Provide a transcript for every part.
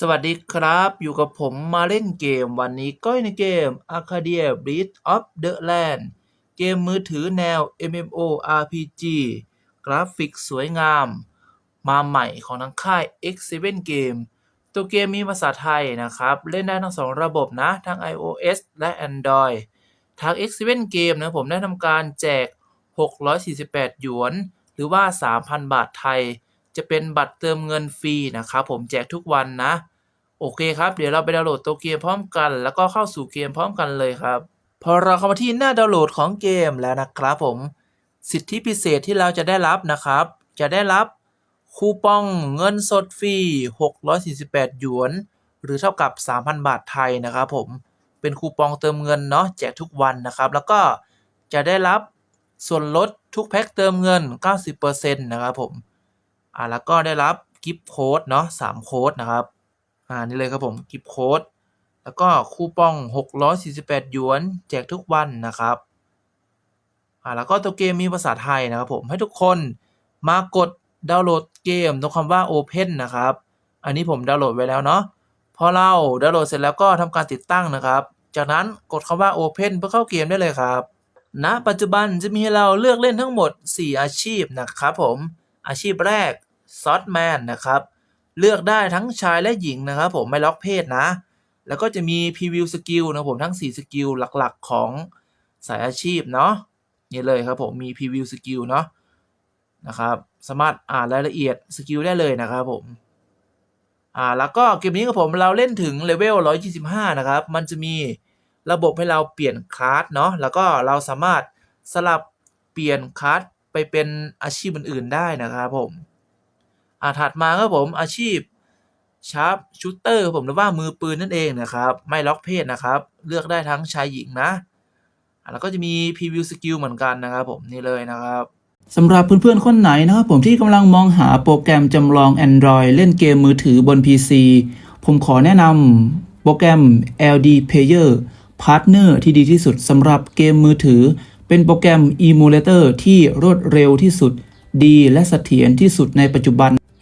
สวัสดีครับ อยู่กับผมมาเล่นเกมวันนี้ก็ในเกม Arcadia Breath of the Land เกมมือถือแนว MMORPG กราฟิกสวยงาม มาใหม่ของทางค่าย X7 Game ตัวเกมมีภาษาไทยนะครับ เล่นได้ทั้งสองระบบนะ ทั้ง iOS และ Android ทาง X7 Game นะผมได้ทำการแจก 648 หยวน หรือว่า 3,000 บาทไทย จะเป็นบัตรเติมเงินฟรีนะครับผมแจกทุกวันนะ โอเคครับ เดี๋ยวเราไปดาวน์โหลดตัวเกมพร้อมกัน แล้วก็เข้าสู่เกมพร้อมกันเลยครับ พอเราเข้ามาที่หน้าดาวน์โหลดของเกมแล้วนะครับผม สิทธิพิเศษที่เราจะได้รับนะครับ จะได้รับคูปองเงินสดฟรี 648 หยวน หรือเท่ากับ 3,000 บาทไทยนะครับผม เป็นคูปองเติมเงินเนาะแจกทุกวันนะครับ แล้วก็จะได้รับส่วนลดทุกแพ็คเติมเงิน 90%นะครับผม อ่าแล้วก็ได้รับกิฟต์โค้ดเนาะ3โค้ดนะครับอ่านี่เลยครับผมกิฟต์โค้ดแล้วก็คูปอง 648หยวน แจกทุกวันนะครับอ่าแล้วก็ตัวเกมมีภาษาไทยนะครับผมให้ทุกคนมากดดาวน์โหลดเกมตรงคำว่า Open นะครับ อันนี้ผมดาวน์โหลดไว้แล้วเนาะพอเราดาวน์โหลดเสร็จแล้วก็ทำการติดตั้งนะครับ จากนั้นกดคำว่า Open เพื่อเข้าเกมได้เลยครับณปัจจุบันจะมีให้เราเลือกเล่นทั้งหมด 4 อาชีพนะครับผมอาชีพแรก ซอ t แมนนะครับ เลือกได้ทั้งชายและหญิงนะครับผมไม่ล็อกเพศนะ แล้วก็จะมีพรีวิวสกิลนะผมทั้ง 4 สกิลหลักๆของสายอาชีพเนาะนี่เลยครับผมมีพรีวิวสกิลเนาะนะครับสามารถอ่านรายละเอียดสกิลได้เลยนะครับผมอ่าแล้วก็เกมนี้ครับผมเราเล่นถึงเลเวล 125 นะครับ มันจะมีระบบให้เราเปลี่ยนคลาสเนาะแล้วก็เราสามารถสลับเปลี่ยนคลาสไปเป็นอาชีพอื่นๆได้นะครับผม อ่าถัดมาครับผมอาชีพชาร์ปชูเตอร์ผมหรือว่ามือปืนนั่นเองนะครับ ไม่ล็อกเพศนะครับ เลือกได้ทั้งชายหญิงนะ แล้วก็จะมีพรีวิวสกิลเหมือนกันนะครับผมนี่เลยนะครับสำหรับเพื่อนๆ คนไหนนะครับผมที่กำลังมองหาโปรแกรมจำลอง Android เล่นเกมมือถือบน PC ผมขอแนะนำโปรแกรม LD Player Partner ที่ดีที่สุดสำหรับเกมมือถือ เป็นโปรแกรม Emulator ที่รวดเร็วที่สุด ดีและเสถียรที่สุดในปัจจุบัน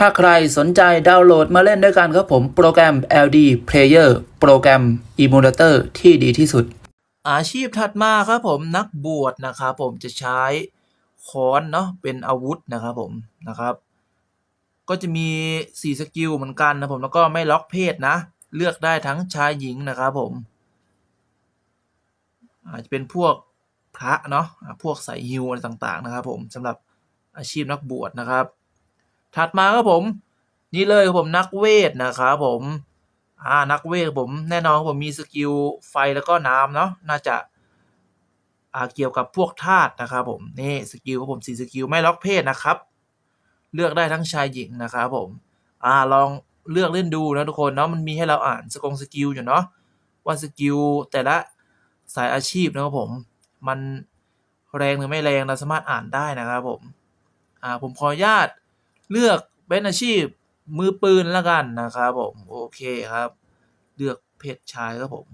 ถ้าใครสนใจดาวน์โหลดมาเล่นด้วยกันครับผมโปรแกรม LD Player โปรแกรม Emulator ที่ดีที่สุด อาชีพถัดมาครับผมนักบวชนะครับผมจะใช้ค้อนเนาะเป็นอาวุธนะครับผมนะครับ ก็จะมี 4 สกิลเหมือนกันนะผมแล้วก็ไม่ล็อกเพศนะ เลือกได้ทั้งชายหญิงนะครับผม อาจจะเป็นพวกพระเนาะพวกสายฮิวอะไรต่างๆนะครับผมสำหรับอาชีพนักบวชนะครับ ถัดมาครับผม นี่เลยครับผมนักเวทนะครับผมอ่านักเวทผมแน่นอนผมมีสกิลไฟแล้วก็น้ำเนาะน่าจะอ่าเกี่ยวกับพวกธาตุนะครับผมนี่สกิลครับผมสี่สกิลไม่ล็อกเพศนะครับ เลือกได้ทั้งชายหญิงนะครับผมอ่าลองเลือกเล่นดูนะทุกคนเนาะมันมีให้เราอ่านสกงสกิลอยู่เนาะว่าสกิลแต่ละสายอาชีพนะครับผม มันแรงหรือไม่แรงเราสามารถอ่านได้นะครับผมอ่าผมขออนุญาต เลือกเป็นอาชีพมือปืนแล้วกันนะครับผมโอเคครับ เลือกเพศชายครับผม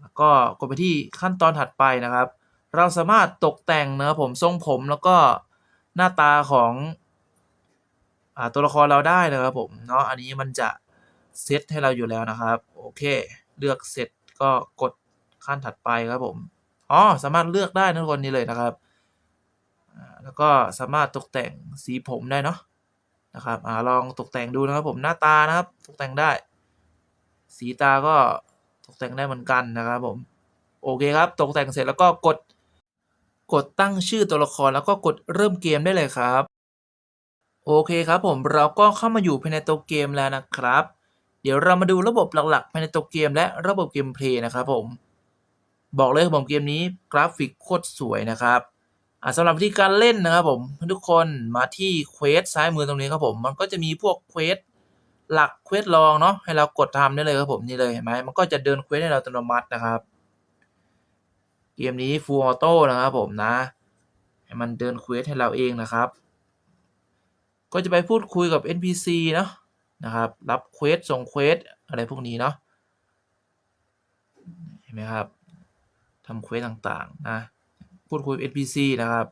แล้วก็กดไปที่ขั้นตอนถัดไปนะครับ เราสามารถตกแต่งนะครับผมทรงผมแล้วก็หน้าตาของอตัวละครเราได้นะครับผมเนาะอันนี้มันจะเซตให้เราอยู่แล้วนะครับโอเค เลือกเสร็จก็กดขั้นถัดไปครับผมอ๋อสามารถเลือกได้นะทุกคนนี่เลยนะครับ แล้วก็สามารถตกแต่งสีผมได้เนาะ นะครับอ่าลองตกแต่งดูนะครับผมหน้าตานะครับ ตกแต่งได้ สีตาก็ตกแต่งได้เหมือนกันนะครับผมโอเคครับ ตกแต่งเสร็จแล้วก็กดกดตั้งชื่อตัวละครแล้วก็กดเริ่มเกมได้เลยครับ โอเคครับผมเราก็เข้ามาอยู่ภายในตัวเกมแล้วนะครับ เดี๋ยวเรามาดูระบบหลักๆภายในตัวเกมและระบบเกมเพลย์นะครับผม บอกเลยครับผมเกมนี้กราฟิกโคตรสวยนะครับ สำหรับวิธีการเล่นนะครับผมทุกคนมาที่เควสซ้ายมือตรงนี้ครับผมมันก็จะมีพวกเควสหลักเควสรองเนาะให้เรากดทำได้เลยครับผมนี่เลยเห็นไหมมันก็จะเดินเควสให้เราอัตโนมัตินะครับ เกมนี้ Full Auto นะครับผมนะให้มันเดินเควสให้เราเองนะครับ ก็จะไปพูดคุยกับ NPC เนาะนะครับ รับเควสส่งเควสอะไรพวกนี้เนาะเห็นไหมครับทำเควสต่างๆนะ พูดคุยกับ NPC นะครับ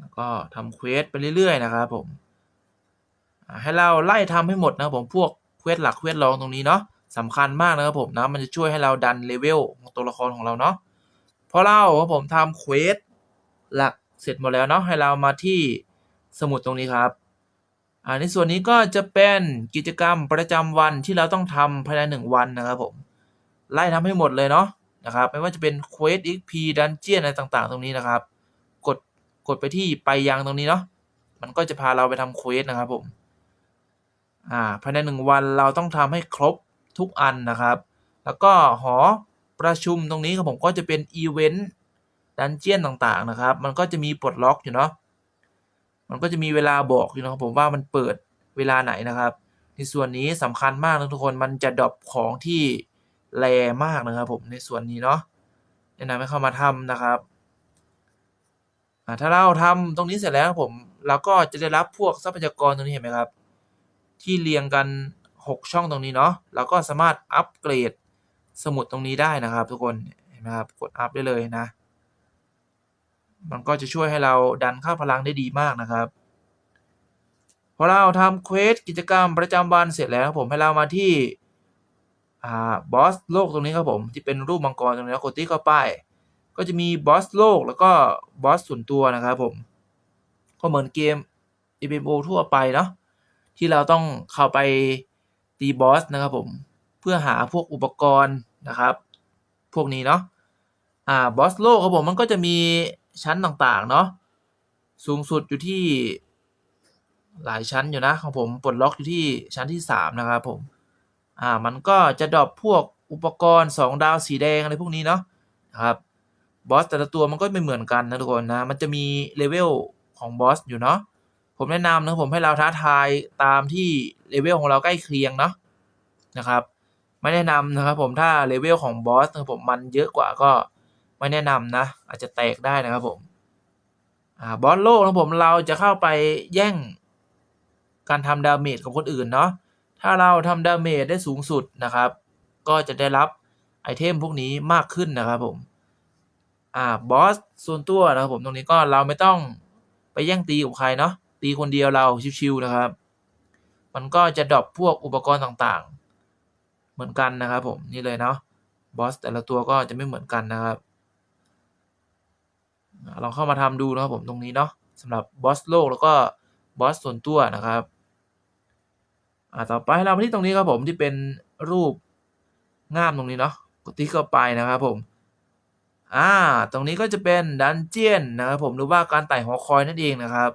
แล้วก็ทำเควสไปเรื่อย ๆ นะครับผมให้เราไล่ทำให้หมดนะครับผมพวกเควสหลักเควสรองตรงนี้เนาะสำคัญมากนะครับผมนะมันจะช่วยให้เราดันเลเวลของตัวละครของเราเนาะพอเราครับผมทำเควสหลักเสร็จหมดแล้วเนาะให้เรามาที่สมุดตรงนี้ครับอ่าในส่วนนี้ก็จะเป็นกิจกรรมประจำวันที่เราต้องทำภายในหนึ่งวันนะครับผมไล่ทำให้หมดเลยเนาะ นะครับ ไม่ว่าจะเป็นเควส XP ดันเจียนอะไรต่างๆ ตรงนี้นะครับ กดกดไปที่ไปยังตรงนี้เนาะมันก็จะพาเราไปทำเควสนะครับผมอ่าภายในหนึ่งวันเราต้องทำให้ครบทุกอันนะครับ แล้วก็หอประชุมตรงนี้ครับผมก็จะเป็นอีเวนต์ดันเจียนต่างๆนะครับ มันก็จะมีปลดล็อกอยู่เนาะ มันก็จะมีเวลาบอกอยู่นะครับผมว่ามันเปิดเวลาไหนนะครับ ในส่วนนี้สำคัญมากนะทุกคน มันจะดรอปของที่ แรมากนะครับผมในส่วนนี้เนาะแนะนำให้เข้ามาทำนะครับถ้าเราทำตรงนี้เสร็จแล้วผมเราก็จะได้รับพวกทรัพยากรตรงนี้เห็นไหมครับ ที่เรียงกัน 6 ช่องตรงนี้เนาะเราก็สามารถอัปเกรดสมุดตรงนี้ได้นะครับ ทุกคนเห็นไหมครับกดอัพได้เลยนะ มันก็จะช่วยให้เราดันค่าพลังได้ดีมากนะครับพอเราทำเควสกิจกรรมประจำวันเสร็จแล้วผมให้เรามาที่ บอสโลกตรงนี้ครับผมที่เป็นรูปมังกรตรงนี้แล้วกดที่เข้าไปก็จะมีบอสโลกแล้วก็บอสส่วนตัวนะครับผม ก็เหมือนเกม MMO ทั่วไปเนาะที่เราต้องเข้าไปตีบอสนะครับผม เพื่อหาพวกอุปกรณ์นะครับ พวกนี้เนาะอ่าบอสโลกครับผมมันก็จะมีชั้นต่างๆเนาะสูงสุดอยู่ที่หลายชั้นอยู่นะของผมปลดล็อกอยู่ที่ชั้นที่สามนะครับผม อ่ามันก็จะดรอปพวกอุปกรณ์สองดาวสีแดงอะไรพวกนี้เนาะนะครับบอสแต่ละตัวมันก็ไม่เหมือนกันนะทุกคนนะมันจะมีเลเวลของบอสอยู่เนาะผมแนะนำนะผมให้เราท้าทายตามที่เลเวลของเราใกล้เคียงเนาะนะครับ ไม่แนะนำนะครับผมถ้าเลเวลของบอสนะครับผมมันเยอะกว่าก็ไม่แนะนำนะ อาจจะแตกได้นะครับผมอ่าบอสโลกนะผมเราจะเข้าไปแย่งการทำดาเมจของคนอื่นเนาะ ถ้าเราทำดาเมจได้สูงสุดนะครับ ก็จะได้รับไอเทมพวกนี้มากขึ้นนะครับผมอ่าบอสส่วนตัวนะครับผมตรงนี้ก็เราไม่ต้องไปแย่งตีกับใครเนาะตีคนเดียวเราชิวๆนะครับ มันก็จะดรอปพวกอุปกรณ์ต่างๆ เหมือนกันนะครับผมนี่เลยเนาะบอสแต่ละตัวก็จะไม่เหมือนกันนะครับอ่าลองเข้ามาทำดูนะครับผมตรงนี้เนาะสำหรับบอสโลกแล้วก็บอสส่วนตัวนะครับ อ่าต่อไปเรามาที่ตรงนี้ครับผมที่เป็นรูปง่ามตรงนี้เนาะกดที่เข้าไปนะครับผมอ่าตรงนี้ก็จะเป็นดันเจียนนะครับผมหรือว่าการไต่หอคอยนั่นเองนะครับ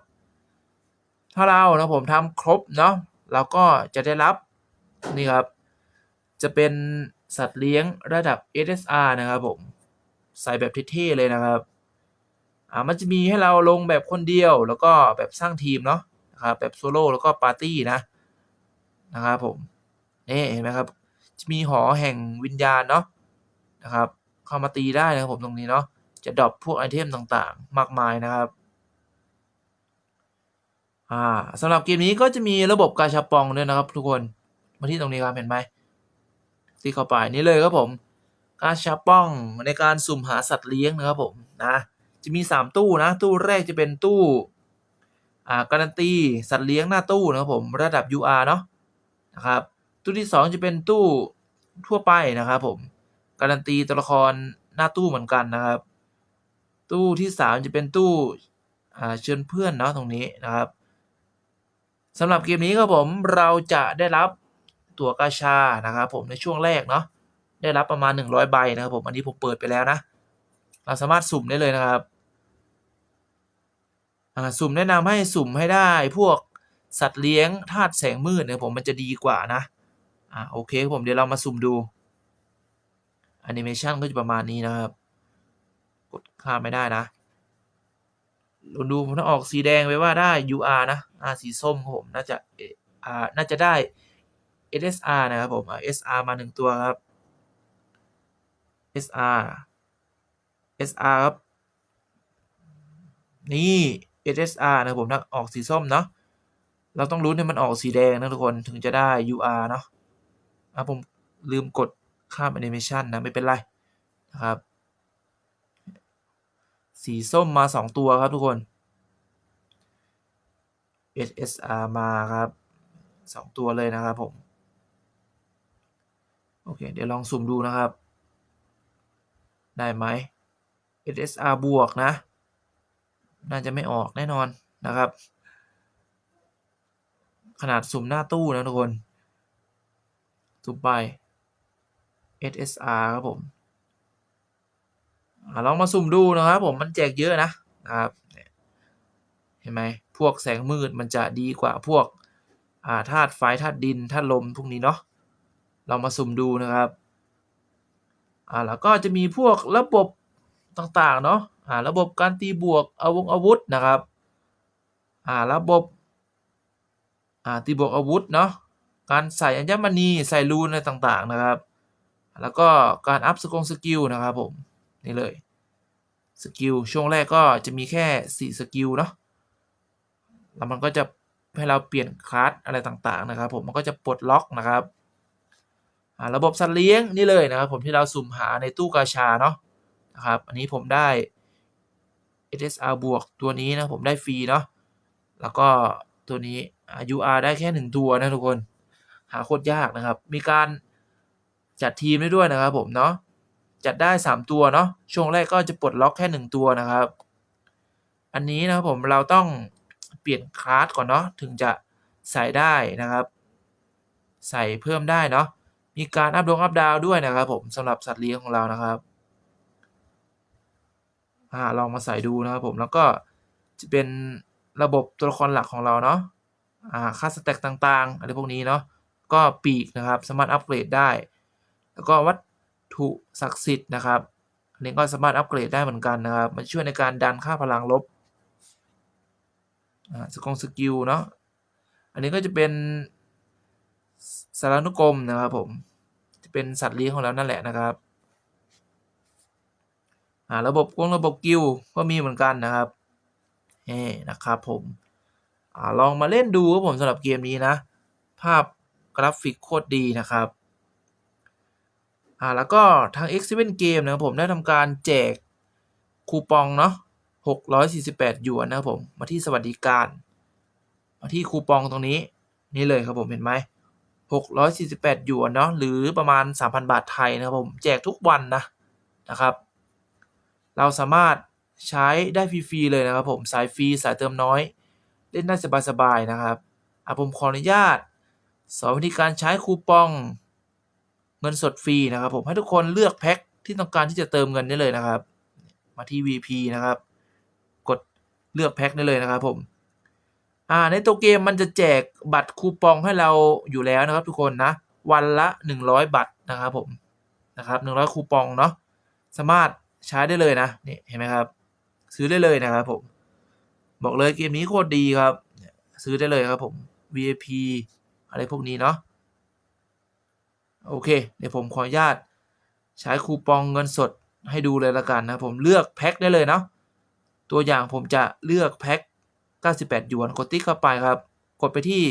ถ้าเรานะผมทำครบเนาะเราก็จะได้รับนี่ครับ จะเป็นสัตว์เลี้ยงระดับ SSR นะครับผมใส่แบบเท่ๆเลยนะครับอ่ามันจะมีให้เราลงแบบคนเดียวแล้วก็แบบสร้างทีมเนาะนะครับแบบโซโล่แล้วก็ปาร์ตี้นะ นะครับผมนี่เห็นไหมครับ จะมีหอแห่งวิญญาณเนาะนะครับ เข้ามาตีได้นะครับผมตรงนี้เนาะจะดรอปพวกไอเทมต่างๆ มากมายนะครับอ่าสำหรับเกมนี้ก็จะมีระบบกาชาปองด้วยนะครับ ทุกคนมาที่ตรงนี้ครับเห็นไหมที่เข้าไปนี่เลยครับผมกาชาปองในการสุ่มหาสัตว์เลี้ยงนะครับผมนะจะมี 3 ตู้นะ ตู้แรกจะเป็นตู้อ่าการันตีสัตว์เลี้ยงหน้าตู้นะครับผมระดับ UR เนาะ นะครับ ตู้ที่ 2 จะเป็นตู้ทั่วไปนะครับผม การันตีตัวละครหน้าตู้เหมือนกันนะครับ ตู้ที่สามจะเป็นตู้เชิญเพื่อนเนาะตรงนี้นะครับสำหรับเกมนี้ครับผมเราจะได้รับตั๋วกาชานะครับ ผมในช่วงแรกเนาะได้รับประมาณ 100 ใบนะครับผมอันนี้ผมเปิดไปแล้วนะ เราสามารถสุ่มได้เลยนะครับอ่าสุ่มแนะนำให้สุ่มให้ได้พวก สัตว์เลี้ยงธาตุแสงมืดเนี่ยผมมันจะดีกว่านะอ่าโอเคครับผมเดี๋ยวเรามาสุ่มดูแอนิเมชันก็จะประมาณนี้นะครับ กดข้ามไม่ได้นะเราดูผมต้องออกสีแดงไว้ว่าได้ UR นะอ่าสีส้มผมน่าจะเอ่ออ่าน่าจะได้ SSR นะครับผม SR มาหนึ่งตัวครับ SR SR ครับ นี่ SSR นะครับผมถ้าออกสีส้มเนาะ เราต้องลุ้นให้มันออกสีแดงนะทุกคนถึงจะได้ UR เนาะอะผมลืมกดข้ามแอนิเมชันนะ ไม่เป็นไรนะครับ สีส้มมาสองตัวครับทุกคน SSR มาครับสองตัวเลยนะครับผม โอเค เดี๋ยวลองสุ่มดูนะครับ ได้ไหม SSR บวกนะ น่าจะไม่ออกแน่นอนนะครับ ขนาดสุ่มหน้าตู้นะทุกคน สุ่มไป SSR ครับผมอลองมาสุ่มดูนะครับผมมันแจกเยอะนะครับเห็นไหมพวกแสงมืดมันจะดีกว่าพวกธาตุไฟธาตุดินธาตุลมพวกนี้เนาะเรามาสุ่มดูนะครับอ่าแล้วก็จะมีพวกระบบต่างๆเนาะอ่าระบบการตีบวกอาวงอาวุธนะครับอ่าระบบ อ่าตีบวกอาวุธเนาะการใส่อัญมณีใส่รูนอะไรต่างๆนะครับ แล้วก็การอัพสกงสกิลนะครับผมนี่เลยสกิลช่วงแรกก็จะมีแค่ 4 สกิลเนาะแล้วมันก็จะให้เราเปลี่ยนคลาสอะไรต่างๆนะครับ ผมมันก็จะปลดล็อกนะครับอ่าระบบสัตว์เลี้ยงนี่เลยนะครับ ผมที่เราสุ่มหาในตู้กาชาเนาะนะครับ อันนี้ผมได้ SSR บวกตัวนี้นะผมได้ฟรีเนาะแล้วก็ตัวนี้ UR ได้แค่หนึ่งตัวนะทุกคน หาโคตรยากนะครับ มีการจัดทีมได้ด้วยนะครับผมเนาะจัดได้ 3 ตัวเนาะช่วงแรกก็จะปลดล็อกแค่ 1 ตัวนะครับ อันนี้นะครับผมเราต้องเปลี่ยนคลาสก่อนเนาะถึงจะใส่ได้นะครับ ใส่เพิ่มได้เนาะมีการอัพดงอัพดาวด้วยนะครับ ผมสำหรับสัตว์เลี้ยงของเรานะครับอ่าลองมาใส่ดูนะครับผมแล้วก็จะเป็นระบบตัวละครหลักของเราเนาะ ค่าสแต็กต่างๆ อะไรพวกนี้เนาะก็ปีกนะครับสามารถอัปเกรดได้ แล้วก็วัตถุศักดิ์สิทธิ์นะครับอันนี้ก็สามารถอัปเกรดได้เหมือนกันนะครับ มันช่วยในการดันค่าพลังลบอ่าสกงสกิลเนาะอันนี้ก็จะเป็นสารานุกรมนะครับผมจะเป็นสัตว์เลี้ยงของเรานั่นแหละนะครับอ่าระบบกงระบบกิลก็มีเหมือนกันนะครับเฮ้นะครับผม อลองมาเล่นดูครับผมสำหรับเกมนี้นะ ภาพกราฟิกโคตรดีนะครับอ่าแล้วก็ทาง X7 Game นะครับผมได้ทำการแจกคูปองเนาะ648หยวนนะครับผมมาที่สวัสดิการ มาที่คูปองตรงนี้นี่เลยครับผมเห็นไหม648หยวนเนาะหรือประมาณ 3,000 บาทไทยนะครับผมแจกทุกวันนะนะครับ เราสามารถใช้ได้ฟรีๆเลยนะครับผมสายฟรีสายเติมน้อย เล่นได้สบายๆนะครับอะผมขออนุญาตสอนวิธีการใช้คูปองเงินสดฟรีนะครับ ผมให้ทุกคนเลือกแพ็คที่ต้องการที่จะเติมเงินได้เลยนะครับ มาที่ VP นะครับ กดเลือกแพ็คได้เลยนะครับผมอ่าในตัวเกมมันจะแจกบัตรคูปองให้เราอยู่แล้วนะครับ ทุกคนนะวันละ 100 บัตรนะครับผมนะครับ100คูปองเนาะสามารถใช้ได้เลยนะนี่เห็นไหมครับ ซื้อได้เลยนะครับผม บอกเลยเกมนี้โคตรดีครับ ซื้อได้เลยครับผม VIP อะไรพวกนี้เนาะโอเค เดี๋ยวผมขออนุญาต ใช้คูปองเงินสดให้ดูเลยละกันนะผมเลือกแพ็คได้เลยเนาะตัวอย่างผมจะเลือกแพ็ค 98 หยวนกดติ๊กเข้าไปครับ กดไปที่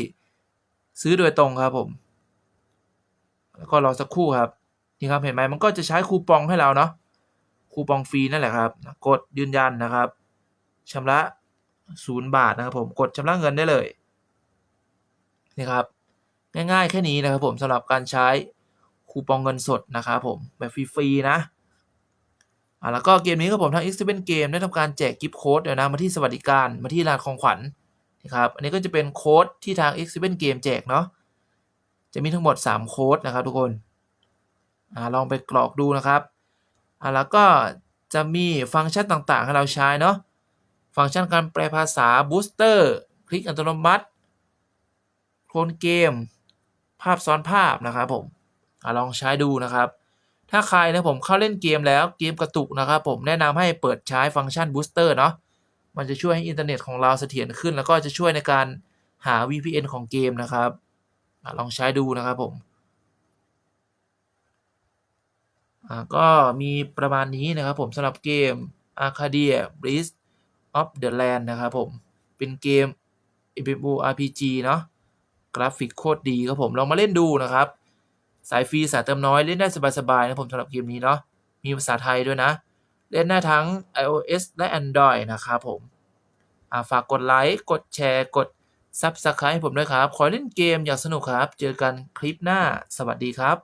ซื้อโดยตรงครับผม แล้วก็รอสักครู่ครับนี่ครับเห็นไหมมันก็จะใช้คูปองให้เราเนาะคูปองฟรีนั่นแหละครับ กดยืนยันนะครับชำระ ศูนย์บาทนะครับผมกดชำระเงินได้เลยนี่ครับง่ายๆแค่นี้นะครับผมสำหรับการใช้คูปองเงินสดนะครับผมแบบฟรีๆนะอ่าแล้วก็เกมนี้ครับผมทาง X7 Game ได้ทำการแจกกิฟต์โค้ดเดี๋ยวนะมาที่สวัสดิการมาที่ร้านของขวัญนะครับอันนี้ก็จะเป็นโค้ดที่ทาง X7 Game แจกเนาะจะมีทั้งหมด 3 โค้ดนะครับทุกคนอ่าลองไปกรอกดูนะครับอ่าแล้วก็จะมีฟังก์ชันต่างๆ ให้เราใช้เนาะ ฟังก์ชันการแปลภาษาบูสเตอร์คลิกอัตโนมัติโคลนเกม ภาพซ้อนภาพนะครับผมอลองใช้ดูนะครับ ถ้าใครนะผมเข้าเล่นเกมแล้วเกมกระตุกนะครับผมแนะนำให้เปิดใช้ฟังก์ชันบูสเตอร์เนาะมันจะช่วยให้อินเทอร์เน็ตของเราเสถียรขึ้น แล้วก็จะช่วยในการหา VPN ของเกมนะครับอลองใช้ดูนะครับผมก็มีประมาณนี้นะครับผมสำหรับเกม Arcadia Breath of the Land นะครับผม เป็นเกม MMORPG เนาะกราฟิกโคตรดีครับผมลองมาเล่นดูนะครับ สายฟรีสายเติมน้อยเล่นได้สบายๆนะผมสำหรับเกมนี้เนาะมีภาษาไทยด้วยนะ เล่นได้ทั้ง iOS และ Android นะครับผมฝากกดไลค์กดแชร์กด Subscribe ให้ผมด้วยครับ ขอเล่นเกมอย่างสนุกครับ เจอกันคลิปหน้าสวัสดีครับ